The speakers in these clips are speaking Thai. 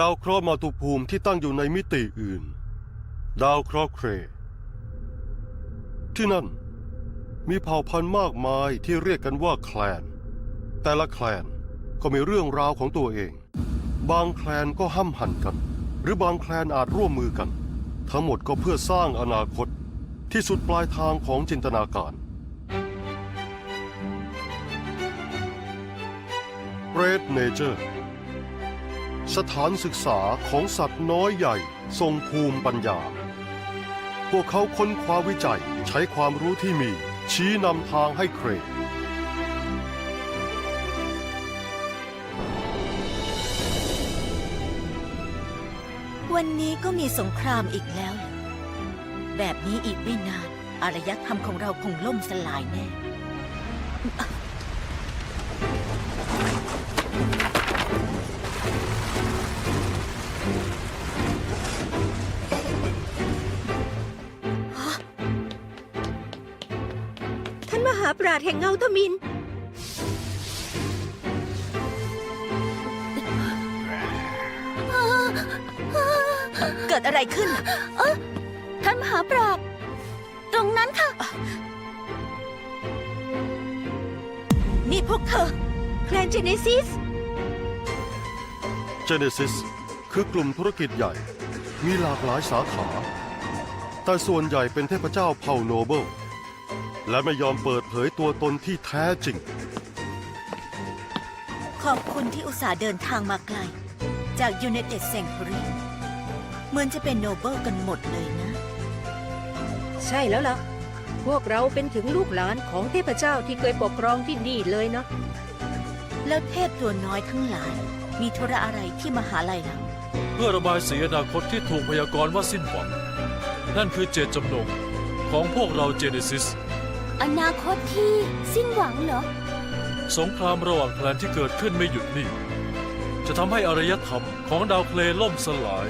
ดาวเคราะห์มาตุภูมิที่ตั้งอยู่ในมิติอื่น ดาวเคราะห์เคร ที่นั่น มีเผ่าพันธุ์มากมายที่เรียกกันว่าแคลน แต่ละแคลนก็มีเรื่องราวของตัวเอง บางแคลนก็ห้ำหั่นกัน หรือบางแคลนอาจร่วมมือกัน ทั้งหมดก็เพื่อสร้างอนาคตที่สุดปลายทางของจินตนาการ Great Nature สถานศึกษาของสัตว์น้อยใหญ่ทรงภูมิปัญญา พวกเขาค้นคว้าวิจัยใช้ความรู้ที่มี ชี้นำทางให้เครดวันนี้ก็มีสงครามอีกแล้ว แบบนี้อีกไม่นาน อารยธรรมของเราคงล่มสลายแน่ ปราชญ์แห่งเงาทมิน เกิดอะไรขึ้นน่ะท่านมหาปราชญ์ตรงนั้นค่ะ นี่พวกเธอ แคลนเจเนซิส Genesis คือกลุ่มธุรกิจใหญ่ มีหลากหลายสาขา แต่ส่วนใหญ่เป็นเทพเจ้าเผ่าโนเบิล และไม่ยอมเปิดเผยตัวตนที่แท้จริง ขอบคุณที่อุตส่าห์เดินทางมาไกล จาก United Sanctuary เหมือนจะเป็นโนเบิลกันหมดเลยนะ ใช่แล้วล่ะ พวกเราเป็นถึงลูกหลานของเทพเจ้าที่เคยปกครองที่นี่เลยเนาะแล้วเทพตัวน้อยทั้งหลาย มีธุระอะไรที่มหาลัยเราเพื่อระบายสีอนาคตที่ถูกพยากรณ์ว่าสิ้นหวัง นั่นคือเจตจำนงของพวกเราเจเนซิส อนาคตที่สิ้นหวังเหรอ สงครามระหว่างแคลนที่เกิดขึ้นไม่หยุดนิ่ง จะทำให้อารยธรรมของดาวเคลย์ล่มสลาย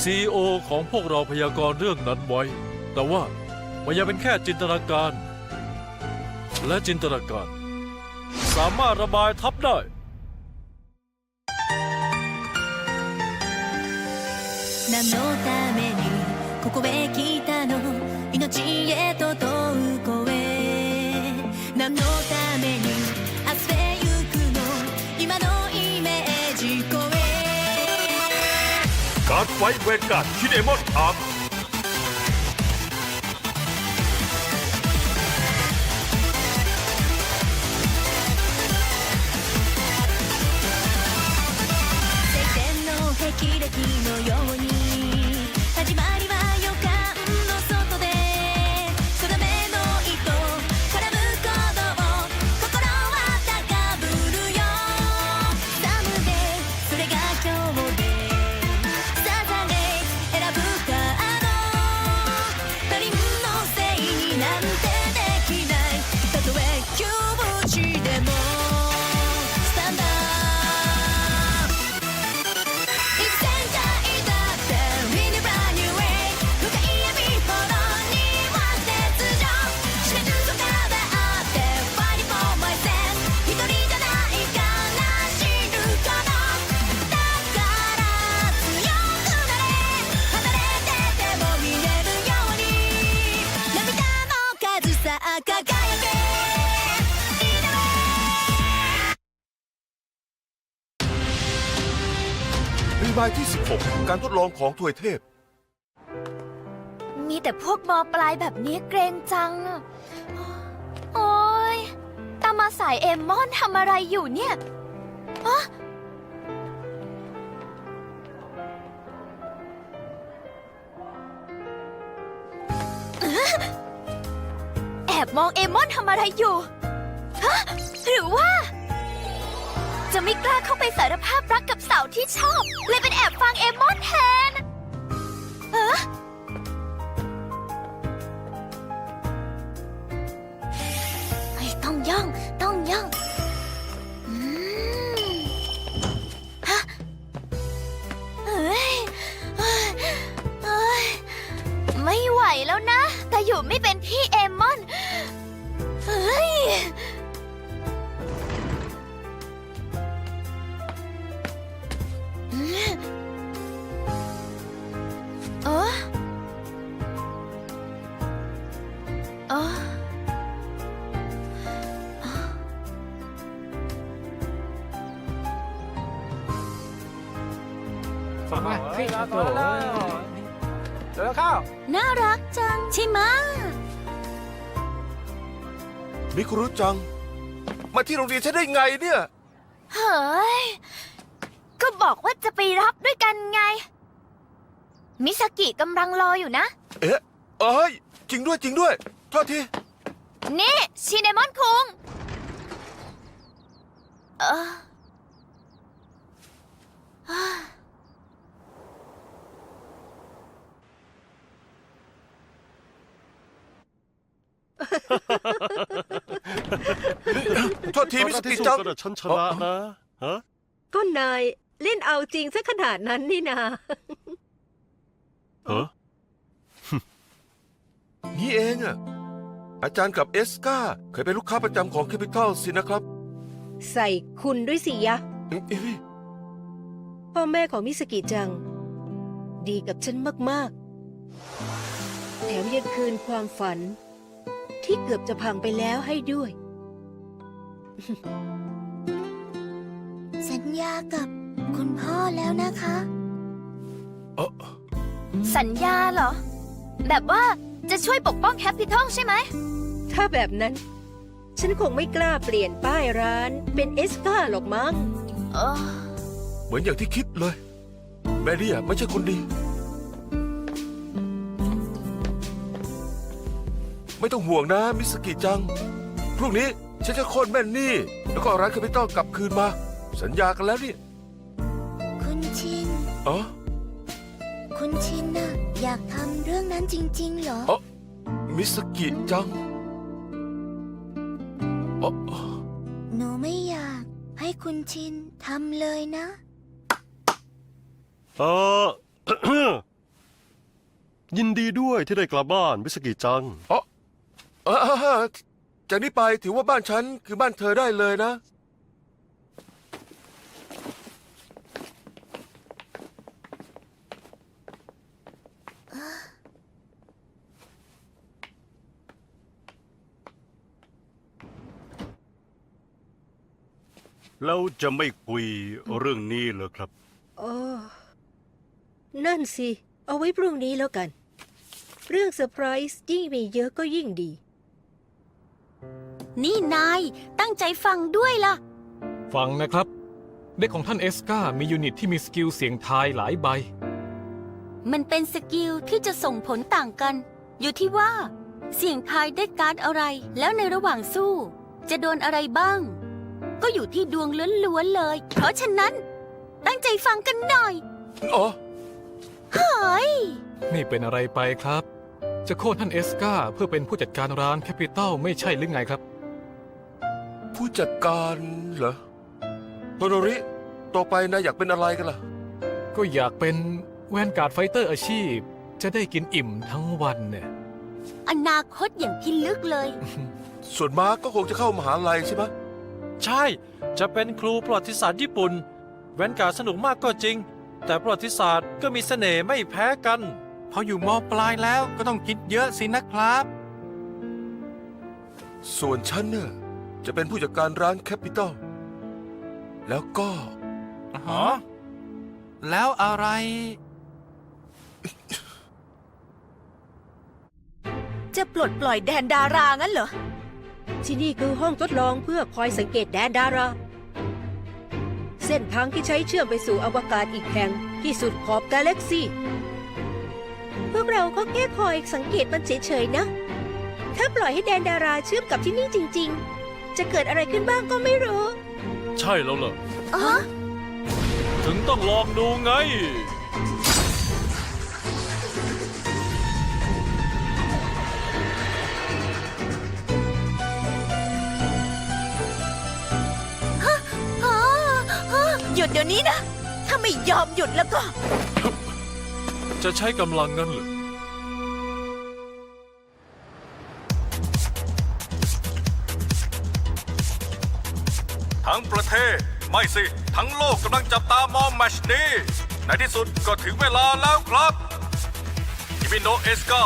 ซีโอของพวกเราพยากรณ์เรื่องนั้นไว้ แต่ว่ามันยังเป็นแค่จินตนาการ และจินตนาการ สามารถระบายทับได้ 何のためにここへ来たの命 へと問う声何のために明日へ行くの今のイメージ超え การไฟท์เวการ์ดคิดเอมอนอาร์ 晴天の霹靂のように รีบายที่ 16 การทดลองของถวยเทพ มีแต่พวกมอปลายแบบนี้เกรงจังอะโอ้ยตามมาสายเอมมอนทำอะไรอยู่เนี่ยอะเอ๊ะแอบมองเอมมอนทำอะไรอยู่ฮะหรือว่า จะไม่กล้าเข้าไปสารภาพรักกับสาวที่ชอบ เลยเป็นแอบฟังเอมอนแทนเออต้องย่อง ต้องย่อง มิคุรุจัง มาที่โรงเรียนฉันได้ไงเนี่ย เฮ้ย ก็บอกว่าจะไปรับด้วยกันไง มิสกิกำลังรออยู่นะ เอ๊ะเอ้ย จริงด้วยจริงด้วยโทษที นี่ ชินเนมอนคุงเออ โทษทีตอนมิแรสกกิที่สู้จังกันอะฉันชนะนะฮะก็นายเล่นเอาจริงซะขนาดนั้นนี่นาเออนี่เองอะอาจารย์กับเอสกาเคยเป็นลูกค้าประจำของแคปิตอลสินะครับใส่คุณด้วยสิยะ เอ้ยพ่อแม่ของมิสกิจัง ดีกับฉันมาก ๆ แถมยังคืนความฝัน ที่เกือบจะพังไปแล้วให้ด้วย สัญญากับคุณพ่อแล้วนะคะ เอ้อสัญญาเหรอ แบบว่าจะช่วยปกป้องแคปิทอลใช่ไหม ถ้าแบบนั้น ฉันคงไม่กล้าเปลี่ยนป้ายร้านเป็นเอสกาหรอกมั้ง เออ เหมือนอย่างที่คิดเลย แมรี่อะไม่ใช่คนดี ไม่ต้องห่วงนะ มิสกิจัง พรุ่งนี้ฉันจะโค่นแม่นี่ แล้วก็เอาร้านแคปิตอลกลับคืนมา สัญญากันแล้วนี่คุณชิน อ๋อ คุณชินน่ะอยากทำเรื่องนั้นจริง ๆ เหรอ เอ้อมิสกิจังอ๋อหนูไม่อยาก ให้คุณชินทำเลยนะ เออ ยินดีด้วยที่ได้กลับบ้านมิสกิจัง เออจากนี้ไปถือว่าบ้านฉันคือบ้านเธอได้เลยนะ แล้วจะไม่คุยเรื่องนี้เหรอครับอ๋อนั่นสิ เอาไว้พรุ่งนี้แล้วกัน เรื่องเซอร์ไพรส์ยิ่งมีเยอะก็ยิ่งดี นี่นายตั้งใจฟังด้วยล่ะ ฟังนะครับ เด็กของท่านเอสกามียูนิตที่มีสกิลเสียงทายหลายใบ มันเป็นสกิลที่จะส่งผลต่างกัน อยู่ที่ว่า เสี่ยงทายได้การ์ดอะไร แล้วในระหว่างสู้ จะโดนอะไรบ้าง ก็อยู่ที่ดวงล้วนๆเลย เพราะฉะนั้น ตั้งใจฟังกันหน่อยอ๋อเฮ้ยนี่เป็นอะไรไปครับ จะโค่นท่านเอสกาเพื่อเป็นผู้จัดการร้านแคปิตอลไม่ใช่หรือไงครับ ผู้จัดการเหรอโทโนริต่อไปนายอยากเป็นอะไรกันล่ะ ก็อยากเป็นแวนการ์ดไฟเตอร์อาชีพ จะได้กินอิ่มทั้งวันเนี่ย อนาคตอย่างพิลึกเลย ส่วนมาร์กก็คงจะเข้ามหาลัยใช่ไหมใช่ จะเป็นครูประวัติศาสตร์ญี่ปุ่น แวนการ์ดสนุกมากก็จริง แต่ประวัติศาสตร์ก็มีเสน่ห์ไม่แพ้กัน พออยู่มปลายแล้วก็ต้องคิดเยอะสินะครับ ส่วนฉันเนี่ย จะเป็นผู้จัดการร้านแคปิตอลแล้วก็ ฮะแล้วอะไร จะปลดปล่อยแดนดารางั้นเหรอ ที่นี่คือห้องทดลองเพื่อคอยสังเกตแดนดารา เส้นทางที่ใช้เชื่อมไปสู่อวกาศอีกแห่งที่สุดขอบกาแล็กซี่ พวกเราก็แค่คอยสังเกตมันเฉยๆนะ ถ้าปล่อยให้แดนดาราเชื่อมกับที่นี่จริง ๆ จะเกิดอะไรขึ้นบ้างก็ไม่รู้ใช่แล้วเหรออ๋อ ถึงต้องลองดูไง อ๋ออ๋อหยุดเดี๋ยวนี้นะ ถ้าไม่ยอมหยุดแล้วก็ จะใช้กำลังงั้นเหรอ ประเทศ ไม่สิ ทั้งโลกกำลังจับตามองแมชนี้ ในที่สุดก็ถึงเวลาแล้วครับคิมิโนเอสกา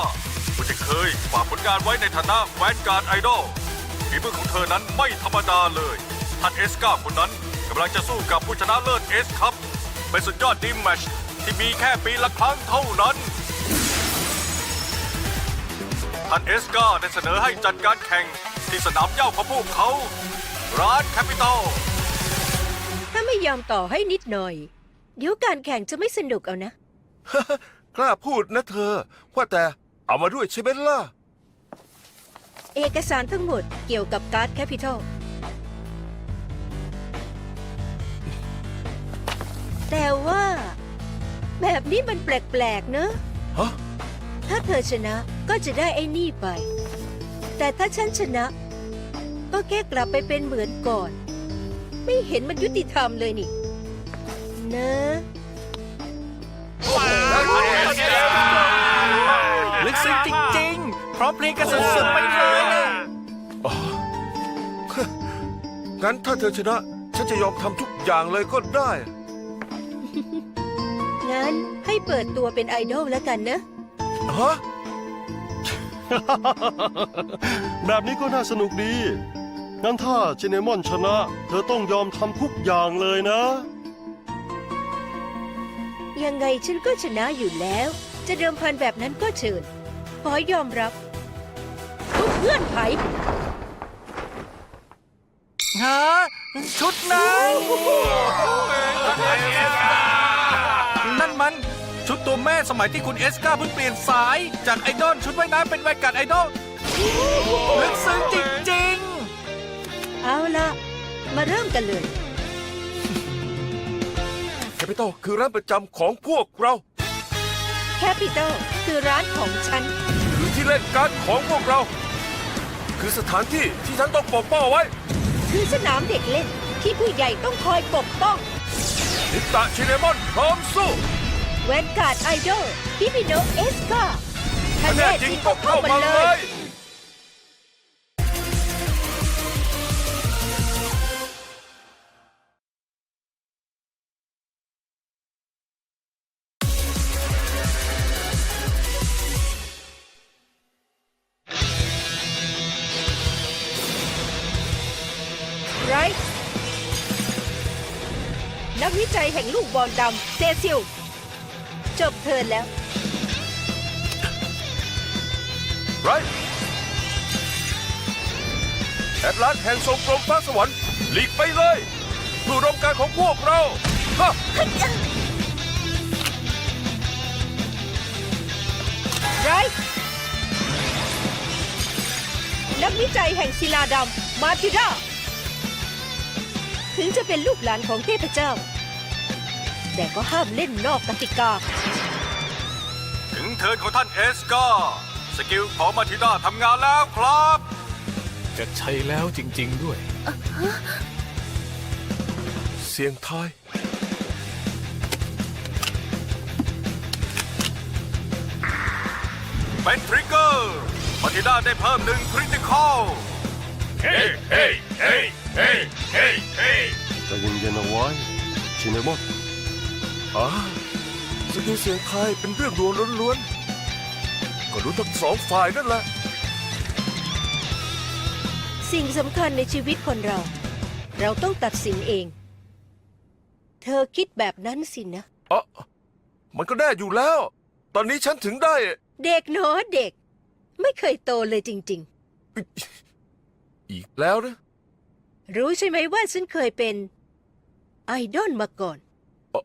ผู้ที่เคยฝากผลงานไว้ในฐานะแวนการ์ดไอดอลฝีมือของเธอนั้นไม่ธรรมดาเลยท่านเอสกาคนนั้นกำลังจะสู้กับผู้ชนะเลิศเอสครับเป็นสุดยอดดีมแมชที่มีแค่ปีละครั้งเท่านั้นท่านเอสกาได้เสนอให้จัดการแข่งที่สนามเย้าของพวกเขา ร้านแคปิตอล ไม่ยอมต่อให้นิดหน่อย เดี๋ยวการแข่งจะไม่สนุกเอานะ กล้าพูดนะเธอ ว่าแต่เอามาด้วยใช่ไหมล่ะ เอกสารทั้งหมดเกี่ยวกับการ์ดแคปิตอลแต่ว่า แบบนี้มันแปลกๆเนอะ ฮะ ถ้าเธอชนะก็จะได้ไอ้นี่ไป แต่ถ้าฉันชนะ ก็แค่กลับไปเป็นเหมือนก่อน ไม่เห็นมันยุติธรรมเลยนี่ นะ ลึกซึ้งจริงๆเพราะเพลงกันสุดๆไปเลยนะงั้นถ้าเธอชนะ ฉันจะยอมทำทุกอย่างเลยก็ได้ งั้นให้เปิดตัวเป็นไอดอลแล้วกันนะ ฮะ แบบนี้ก็น่าสนุกดี งั้นถ้าเจเนมอนชนะ เธอต้องยอมทำทุกอย่างเลยนะ ยังไงฉันก็ชนะอยู่แล้ว จะเดิมพันแบบนั้นก็เชิญ ขอยอมรับทุกเพื่อนไขฮะชุดนั้นนั่นมันชุดตัวแม่สมัยที่คุณเอสกาเพิ่งเปลี่ยนสาย จากไอดอลชุดว่ายน้ำเป็นแวนการ์ดไอดอลลึกซึ้งจริง เอาละมาเริ่มกันเลย แคปิตอลคือร้านประจำของพวกเรา แคปิตอลคือร้านของฉันคือที่เล่นการดของพวกเรา คือสถานที่ที่ฉันต้องปกป้องเอาไว้คือสนามเด็กเล่นที่ผู้ใหญ่ต้องคอยปกป้อง นิตะชิเนมอนพร้อมสู้ แวนการ์ดไอดอลฮิบิโนเอสกาถ้าถ้าแน่แน่จจริริงงก็ก็เข้าเข้ามามาเลเลย นักวิจัยแห่งลูกบอลดำเซซิล จบเทิร์นแล้ว ไรแอดลาสแห่งทรงกรมฟ้าสวรรค์หลีกไปเลยผู้รมการของพวกเราฮะไรนักวิจัยแห่งศิลาดำมาทิราถึงจะเป็นลูกหลานของเทพเจ้า แต่ก็ห้ามเล่นนอกกติกา ถึงเทิร์นของท่านเอสกาสกิลของมาทิด้าทำงานแล้วครับ จะใช่แล้วจริง ๆ ด้วย เสียงทายเป็นทริกเกอร์มาทิด้าได้เพิ่มหนึ่งคริติคอล เฮ้เฮ้เฮ้เฮ้เฮ้เฮ้ใจะเย็นๆเอาไว้ชิเนมอน อ่าสกิลเสียงทายเป็นเรื่องดวงล้วนๆ ก็รู้ทั้งสองฝ่ายนั่นแหละ สิ่งสำคัญในชีวิตคนเรา เราต้องตัดสินเอง เธอคิดแบบนั้นสินะ อ๋อ มันก็แน่อยู่แล้ว ตอนนี้ฉันถึงได้ เด็กเนาะเด็ก ไม่เคยโตเลยจริง อีกแล้วนะ ๆ รู้ใช่ไหมว่าฉันเคยเป็นไอดอลมาก่อน อ๋อ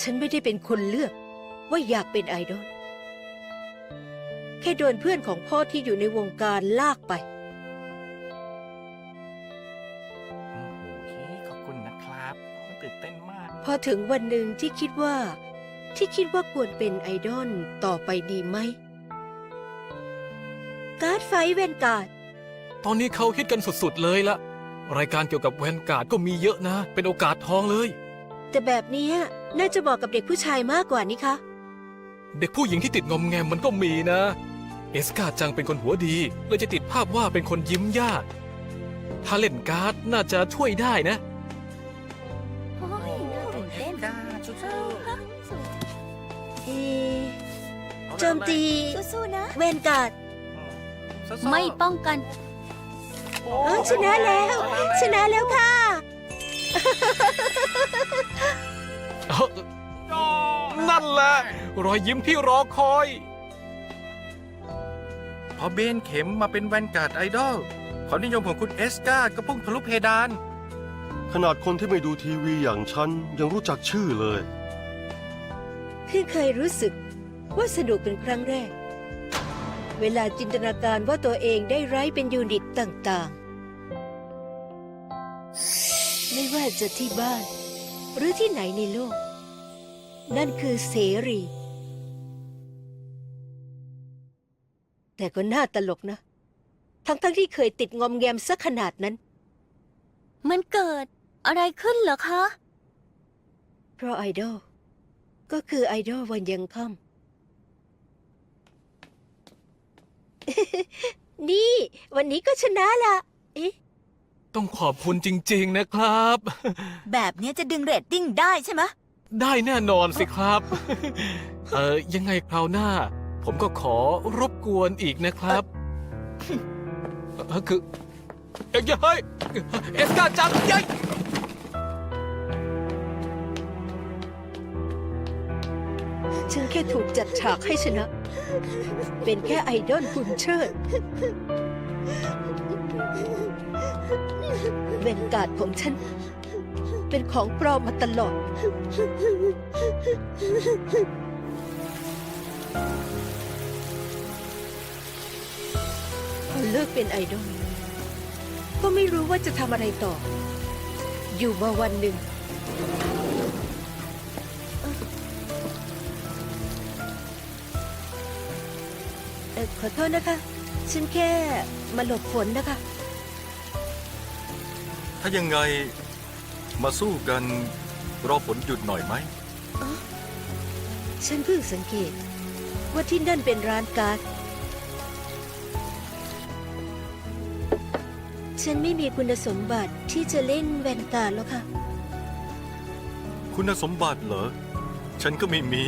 ฉันไม่ได้เป็นคนเลือกว่าอยากเป็นไอดอล แค่โดนเพื่อนของพ่อที่อยู่ในวงการลากไปๆขอบคุณนะครับตื่นเต้นมาก พอถึงวันหนึ่งที่คิดว่า ที่คิดว่าควรเป็นไอดอลต่อไปดีไหม การ์ดไฟท์แวนการ์ด ตอนนี้เขาฮิตกันสุดๆเลยละรายการเกี่ยวกับแวนการ์ดก็มีเยอะนะ เป็นโอกาสทองเลย แต่แบบเนี้ยน่าจะเหมาะกับเด็กผู้ชายมากกว่านี่คะ เด็กผู้หญิงที่ติดงอมแงมมันก็มีนะ เอสกาจังเป็นคนหัวดีเลยจะติดภาพว่าเป็นคนยิ้มยาก ถ้าเล่นการ์ดน่าจะช่วยได้นะ โอ้ยน่าตื่นเต้นเอะโจมตีสู้ๆนะแวนการ์ดไม่ป้องกัน เออชนะแล้ว ชนะแล้วค่ะ นั่นแหละ รอยยิ้มที่รอคอย พอเบนเข็มมาเป็นแวนการ์ดไอดอลความนิยมของคุณเอสกาก็พุ่งทะลุเพดาน ขนาดคนที่ไม่ดูทีวีอย่างฉัน ยังรู้จักชื่อเลย เพิ่งเคยรู้สึกว่าสนุกเป็นครั้งแรก เวลาจินตนาการว่าตัวเองได้ไร้เป็นยูนิตต่างๆ ไม่ว่าจะที่บ้าน หรือที่ไหนในโลก นั่นคือเสรี แต่ก็น่าตลกนะ ทั้งๆที่เคยติดงอมแงมสักขนาดนั้น มันเกิดอะไรขึ้นเหรอคะ เพราะไอดอลก็คือไอดอลวันยังค่ำ นี่ วันนี้ก็ชนะละเอ๊ะต้องขอบคุณจริง ๆนะครับ แบบเนี้ยจะดึงเรตติ้งได้ใช่ไหมได้แน่นอนสิครับ เออยังไงคราวหน้า ผมก็ขอรบกวนอีกนะครับเออคือเอ้ยเฮ้ยเอสกาจังยัย ฉันแค่ถูกจัดฉากให้ชนะ เป็นแค่ไอดอลคุณเชิด เวนการ์ดของฉัน เป็นของปลอมมาตลอด พอเลิกเป็นไอดอลก็ไม่รู้ว่าจะทำอะไรต่อ อยู่มาวันหนึ่ง อ่อขอโทษนะคะ ฉันแค่มาหลบฝนนะคะ ถ้ายังไงมาสู้กันรอฝนหยุดหน่อยไหม ฉันเพิ่งสังเกต ว่าที่นั่นเป็นร้านการ์ดฉันไม่มีคุณสมบัติที่จะเล่นแวนการ์ดแล้วค่ะ คุณสมบัติเหรอ ฉันก็ไม่มี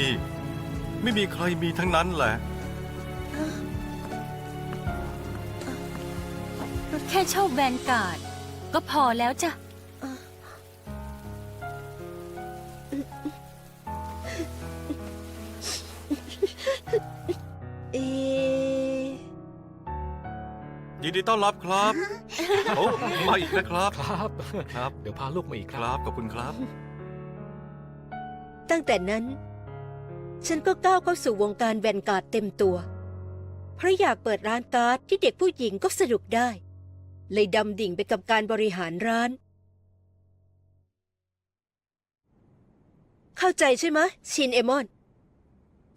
ไม่มีใครมีทั้งนั้นแหละ แค่ชอบแวนการ์ด ก็พอแล้วจ้ะ เอ๊ะยินดีต้อนรับครับ โอ้มาอีกนะครับ ครับ ครับ เดี๋ยวพาลูกมาอีกคครัรับบขอบคุณครับ ตั้งแต่นั้น ฉันก็ก้าวเข้าสู่วงการแวนการ์ดเต็มตัว เพราะอยากเปิดร้านการ์ดที่เด็กผู้หญิงก็สนุกได้ เลยดำดิ่งไปกับการบริหารร้าน เข้าใจใช่ไหมชินเอมอน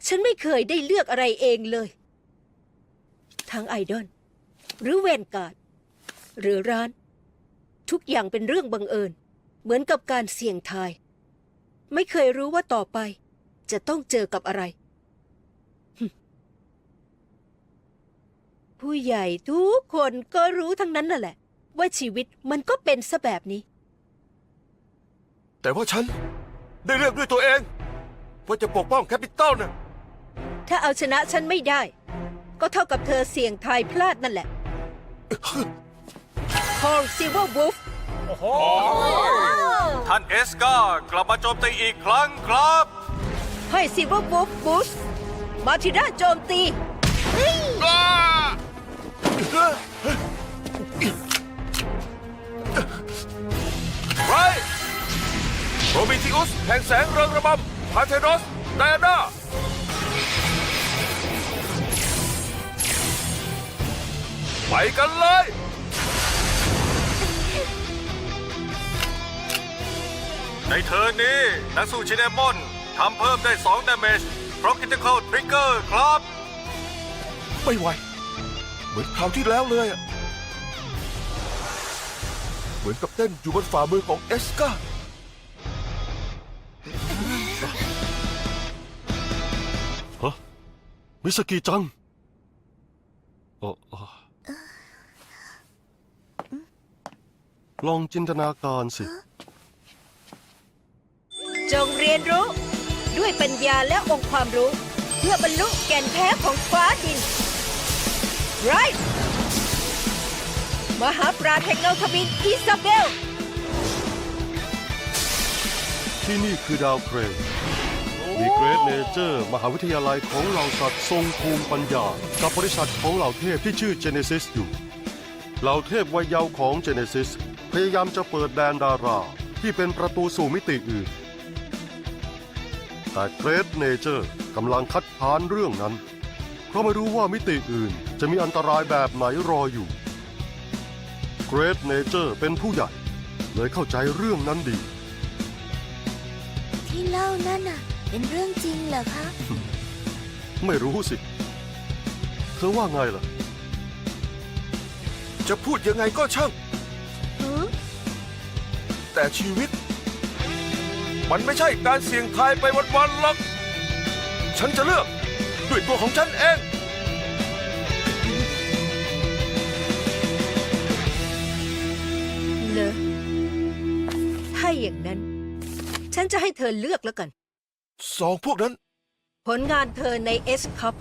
ฉันไม่เคยได้เลือกอะไรเองเลย ทั้งไอดอลหรือแวนการ์ดหรือร้าน ทุกอย่างเป็นเรื่องบังเอิญ เหมือนกับการเสี่ยงทาย ไม่เคยรู้ว่าต่อไปจะต้องเจอกับอะไร ผู้ใหญ่ทุกคนก็รู้ทั้งนั้นนั่นแหละ ว่าชีวิตมันก็เป็นซะแบบนี้ แต่ว่าฉันได้เลือกด้วยตัวเอง ว่าจะปกป้องแคปิตอลน่ะ ถ้าเอาชนะฉันไม่ได้ ก็เท่ากับเธอเสี่ยงทายพลาดนั่นแหละ คอลซิลเวอร์วูฟท่านเอสกากลับมาโจมตีอีกครั้งครับ ให้ซิลเวอร์วูฟบูสมาทิด้าโจมตี ไรโรบิทิอุสแห่งแสงเริงระบำพาเทโนสไดอาน่าไปกันเลย ในเทิร์นนี้นักสู้ชินเนมอนทำเพิ่มได้2 damage เพราะ critical trigger ครับ ไม่ไหวเห มือนคราวที่แล้วเลยอะเหมือนกับเต้นอยู่บนฝ่ามือของเอสกาฮะมิสกิจังเอ่อเอ่อลองจินตนาการสิ จงเรียนรู้ ด้วยปัญญาและองค์ความรู้ เพื่อบรรลุแก่นแท้ของฟ้าดิน ไรมหาปราชญ์แห่งเงาทมินอิซาเบล ที่นี่คือดาวเครนมีเกรดเนเจอร์ มหาวิทยาลัยของเหล่าสัตว์ทรงภูมิปัญญา กับบริษัทของเหล่าเทพที่ชื่อเจเนซิสอยู่ เหล่าเทพวัยเยาว์ของเจเนซิส พยายามจะเปิดแดนดารา ที่เป็นประตูสู่มิติอื่น แต่เกรดเนเจอร์กำลังคัดค้านเรื่องนั้นเพ ราะไม่รู้ว่ามิติอื่นจะมีอันตรายแบบไหนรออยู่ เกรดเนเจอร์เป็นผู้ใหญ่ เลยเข้าใจเรื่องนั้นดี ที่เล่านั่นน่ะ เป็นเรื่องจริงเหรอคะ ไม่รู้สิ เธอว่าไงล่ะ จะพูดยังไงก็ช่างแต่ชีวิต มันไม่ใช่การเสี่ยงทายไปวันๆหรอก ฉันจะเลือก ด้วยตัวของฉันเอง เลอถ้าอย่างนั้น ฉันจะให้เธอเลือกแล้วกัน สองพวกนั้น ผลงานเธอในเอสคัพ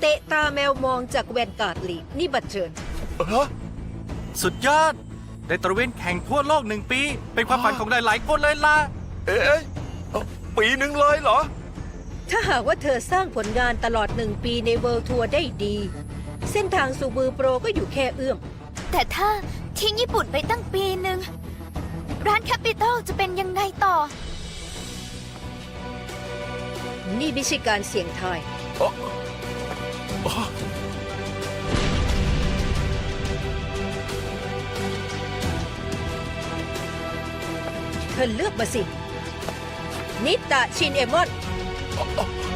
เตะตาแมวมองจากแวนการ์ดลีกนี่บัตรเชิญ ฮะ สุดยอด ได้ตระเวนแข่งทั่วโลกหนึ่งปี เป็นความฝันของหลายๆคนเลยล่ะ เอ๊ะเอ้าปีหนึ่งเลยเหรอ ถ้าหากว่าเธอสร้างผลงานตลอดหนึ่งปีในเวิลด์ทัวร์ได้ดี เส้นทางสู่มือโปรก็อยู่แค่เอื้อม แต่ถ้าทิ้งญี่ปุ่นไปตั้งปีหนึ่ง ร้านแคปิตอลจะเป็นยังไงต่อ นี่ไม่ใช่การเสี่ยงทาย เธอเลือกมาสิ นิตะชินเอมอน 哦 哦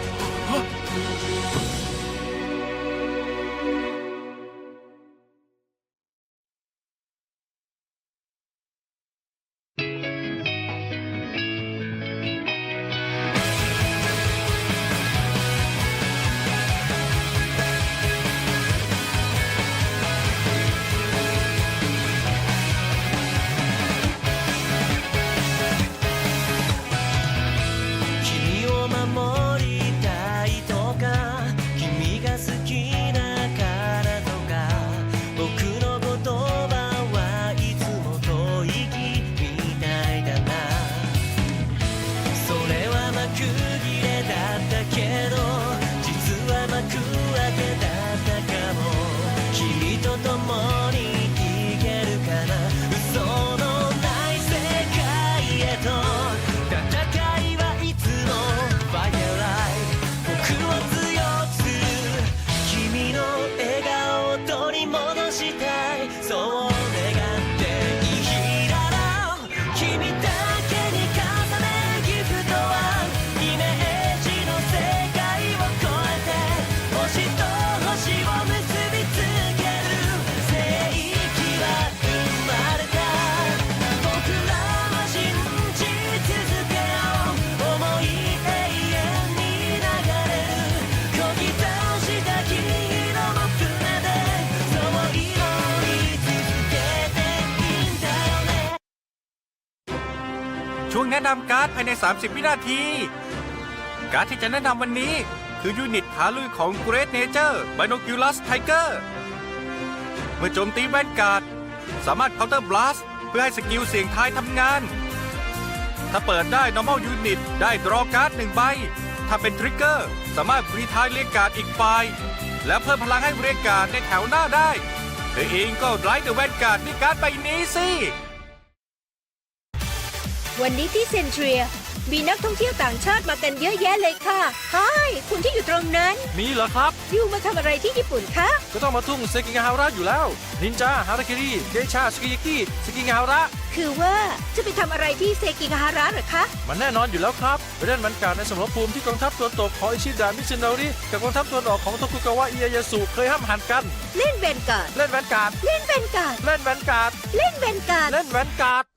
นำการ์ดภายใน 30 วินาที การ์ดที่จะแนะนำวันนี้ คือยูนิตขาลุยของ Great Nature Binoculus Tiger เมื่อโจมตีแวนการ์ด สามารถ Counter Blast เพื่อให้สกิลเสียงทายทำงาน ถ้าเปิดได้ Normal Unit ได้ดรอการ์ดหนึ่งใบ ถ้าเป็นทริกเกอร์สามารถรีทายเรียกการ์ดอีกฝ่าย และเพิ่มพลังให้เรียกการ์ดในแถวหน้าได้เธอเองก็ไลท์เดอะแวนการ์ดด้วยการ์ดใบนี้สิ วันนี้ที่เซนเทรีย มีนักท่องเที่ยวต่างชาติมากันเยอะแยะเลยค่ะฮายคุณที่อยู่ตรงนั้น มีเหรอครับ อยู่มาทำอะไรที่ญี่ปุ่นคะ ก็ต้องมาทุ่งเซกิงาฮาระอยู่แล้ว นินจาฮาราคิริเกชาสกิยากิสกิงาฮาระคือว่าจะไปทำอะไรที่เซกิงาฮาระเหรอคะ มันแน่นอนอยู่แล้วครับไปเล่นบรรยากาศในสมรภูมิที่กองทัพตะวันตกของอิชิดะมิชินาริกับกองทัพตะวันออกของโทคุกาวะอิยายาสุเคยห้ามหันกัน เล่นแวนการ์ดเล่นแวนการ์ดเล่นแวนการ์ดเล่นแวนการ์ดเล่นแวนการ์ดเล่นแวนการ์ด